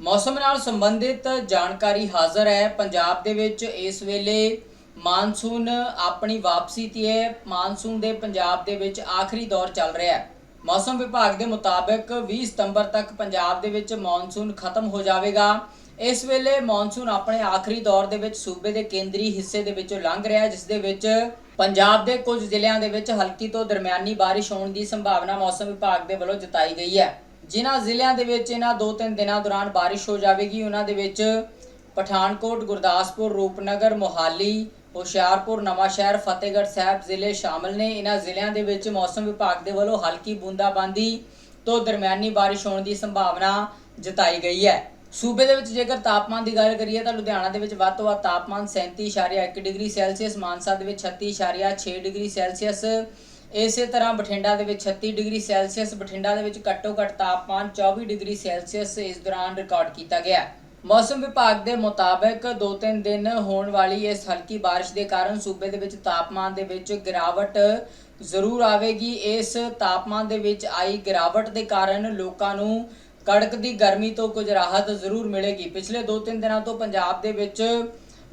ਮੌਸਮ ਨਾਲ ਸੰਬੰਧਿਤ ਜਾਣਕਾਰੀ ਹਾਜ਼ਰ ਹੈ। ਪੰਜਾਬ ਦੇ ਵਿੱਚ ਇਸ ਵੇਲੇ ਮਾਨਸੂਨ ਆਪਣੀ ਵਾਪਸੀ ਤੇ ਹੈ। ਮਾਨਸੂਨ ਦੇ ਪੰਜਾਬ ਦੇ ਵਿੱਚ ਆਖਰੀ ਦੌਰ ਚੱਲ ਰਿਹਾ ਹੈ। ਮੌਸਮ ਵਿਭਾਗ ਦੇ ਮੁਤਾਬਕ 20 ਸਤੰਬਰ ਤੱਕ ਪੰਜਾਬ ਦੇ ਵਿੱਚ ਮੌਨਸੂਨ ਖਤਮ ਹੋ ਜਾਵੇਗਾ। ਇਸ ਵੇਲੇ ਮੌਨਸੂਨ ਆਪਣੇ ਆਖਰੀ ਦੌਰ ਦੇ ਵਿੱਚ ਸੂਬੇ ਦੇ ਕੇਂਦਰੀ ਹਿੱਸੇ ਦੇ ਵਿੱਚੋਂ ਲੰਘ ਰਿਹਾ ਹੈ, ਜਿਸ ਦੇ ਵਿੱਚ ਪੰਜਾਬ ਦੇ ਕੁਝ ਜ਼ਿਲ੍ਹਿਆਂ ਦੇ ਵਿੱਚ ਹਲਕੀ ਤੋਂ ਦਰਮਿਆਨੀ ਬਾਰਿਸ਼ ਹੋਣ ਦੀ ਸੰਭਾਵਨਾ ਮੌਸਮ ਵਿਭਾਗ ਦੇ ਵੱਲੋਂ ਜਤਾਈ ਗਈ ਹੈ। ਜਿਨ੍ਹਾਂ ਜ਼ਿਲ੍ਹਿਆਂ ਦੇ ਵਿੱਚ ਇਹਨਾਂ 2-3 ਦਿਨਾਂ ਦੌਰਾਨ ਬਾਰਿਸ਼ ਹੋ ਜਾਵੇਗੀ, ਉਹਨਾਂ ਦੇ ਵਿੱਚ ਪਠਾਨਕੋਟ, ਗੁਰਦਾਸਪੁਰ, ਰੂਪਨਗਰ, ਮੋਹਾਲੀ, ਹੁਸ਼ਿਆਰਪੁਰ, ਨਵਾਂਸ਼ਹਿਰ, ਫਤਿਹਗੜ੍ਹ ਸਾਹਿਬ ਜ਼ਿਲ੍ਹੇ ਸ਼ਾਮਲ ਨੇ। ਇਹਨਾਂ ਜ਼ਿਲ੍ਹਿਆਂ ਦੇ ਵਿੱਚ ਮੌਸਮ ਵਿਭਾਗ ਦੇ ਵੱਲੋਂ ਹਲਕੀ ਬੂੰਦਾਬਾਂਦੀ ਤੋਂ ਦਰਮਿਆਨੀ ਬਾਰਿਸ਼ ਹੋਣ ਦੀ ਸੰਭਾਵਨਾ ਜਤਾਈ ਗਈ ਹੈ। ਸੂਬੇ ਦੇ ਵਿੱਚ ਜੇਕਰ ਤਾਪਮਾਨ ਦੀ ਗੱਲ ਕਰੀਏ ਤਾਂ ਲੁਧਿਆਣਾ ਦੇ ਵਿੱਚ ਵੱਧ ਤੋਂ ਵੱਧ ਤਾਪਮਾਨ 37.1 ਡਿਗਰੀ ਸੈਲਸੀਅਸ, ਮਾਨਸਾ ਦੇ ਵਿੱਚ 36.6 ਡਿਗਰੀ ਸੈਲਸੀਅਸ ਇਸੇ ਤਰ੍ਹਾਂ ਬਠਿੰਡਾ ਦੇ ਵਿੱਚ 36 ਡਿਗਰੀ ਸੈਲਸੀਅਸ, ਬਠਿੰਡਾ ਦੇ ਵਿੱਚ ਘੱਟੋ ਘੱਟ ਤਾਪਮਾਨ 24 ਡਿਗਰੀ ਸੈਲਸੀਅਸ ਇਸ ਦੌਰਾਨ ਰਿਕਾਰਡ ਕੀਤਾ ਗਿਆ ਮੌਸਮ ਵਿਭਾਗ ਦੇ ਮੁਤਾਬਕ 2-3 ਦਿਨ ਹੋਣ ਵਾਲੀ ਇਸ ਹਲਕੀ ਬਾਰਿਸ਼ ਦੇ ਕਾਰਨ ਸੂਬੇ ਦੇ ਵਿੱਚ ਤਾਪਮਾਨ ਦੇ ਵਿੱਚ ਗਿਰਾਵਟ ਜ਼ਰੂਰ ਆਵੇਗੀ। ਇਸ ਤਾਪਮਾਨ ਦੇ ਵਿੱਚ ਆਈ ਗਿਰਾਵਟ ਦੇ ਕਾਰਨ ਲੋਕਾਂ ਨੂੰ ਕੜਕ ਦੀ ਗਰਮੀ ਤੋਂ ਕੁਝ ਰਾਹਤ ਜ਼ਰੂਰ ਮਿਲੇਗੀ। ਪਿਛਲੇ 2-3 ਦਿਨਾਂ ਤੋਂ ਪੰਜਾਬ ਦੇ ਵਿੱਚ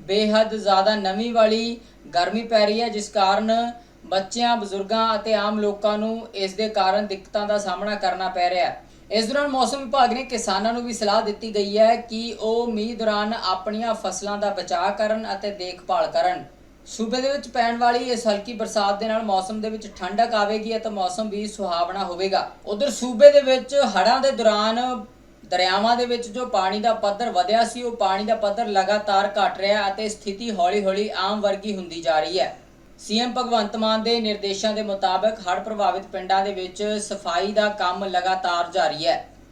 ਬੇਹੱਦ ਜ਼ਿਆਦਾ ਨਮੀ ਵਾਲੀ ਗਰਮੀ ਪੈ ਰਹੀ ਹੈ, ਜਿਸ ਕਾਰਨ ਬੱਚਿਆਂ, ਬਜ਼ੁਰਗਾਂ ਅਤੇ ਆਮ ਲੋਕਾਂ ਨੂੰ ਇਸ ਦੇ ਕਾਰਨ ਦਿੱਕਤਾਂ ਦਾ ਸਾਹਮਣਾ ਕਰਨਾ ਪੈ ਰਿਹਾ ਹੈ। ਇਸ ਦੌਰਾਨ ਮੌਸਮ ਵਿਭਾਗ ਨੇ ਕਿਸਾਨਾਂ ਨੂੰ ਵੀ ਸਲਾਹ ਦਿੱਤੀ ਗਈ ਹੈ ਕਿ ਉਹ ਮੀਂਹ ਦੌਰਾਨ ਆਪਣੀਆਂ ਫਸਲਾਂ ਦਾ ਬਚਾਅ ਕਰਨ ਅਤੇ ਦੇਖਭਾਲ ਕਰਨ। ਸੂਬੇ ਦੇ ਵਿੱਚ ਪੈਣ ਵਾਲੀ ਇਸ ਹਲਕੀ ਬਰਸਾਤ ਦੇ ਨਾਲ ਮੌਸਮ ਦੇ ਵਿੱਚ ਠੰਡਕ ਆਵੇਗੀ ਅਤੇ ਮੌਸਮ ਵੀ ਸੁਹਾਵਣਾ ਹੋਵੇਗਾ। ਉਧਰ ਸੂਬੇ ਦੇ ਵਿੱਚ ਹੜ੍ਹਾਂ ਦੇ ਦੌਰਾਨ ਦਰਿਆਵਾਂ ਦੇ ਵਿੱਚ ਜੋ ਪਾਣੀ ਦਾ ਪੱਧਰ ਵਧਿਆ ਸੀ, ਉਹ ਪਾਣੀ ਦਾ ਪੱਧਰ ਲਗਾਤਾਰ ਘਟ ਰਿਹਾ ਅਤੇ ਸਥਿਤੀ ਹੌਲੀ-ਹੌਲੀ ਆਮ ਵਰਗੀ ਹੁੰਦੀ ਜਾ ਰਹੀ ਹੈ। ਸੀਐਮ ਭਗਵੰਤ ਮਾਨ ਦੇ ਨਿਰਦੇਸ਼ਾਂ ਦੇ ਮੁਤਾਬਕ ਹੜ੍ਹ ਪ੍ਰਭਾਵਿਤ ਪਿੰਡਾਂ ਦੇ ਵਿੱਚ ਸਫ਼ਾਈ ਦਾ ਕੰਮ ਲਗਾਤਾਰ ਜਾਰੀ ਹੈ।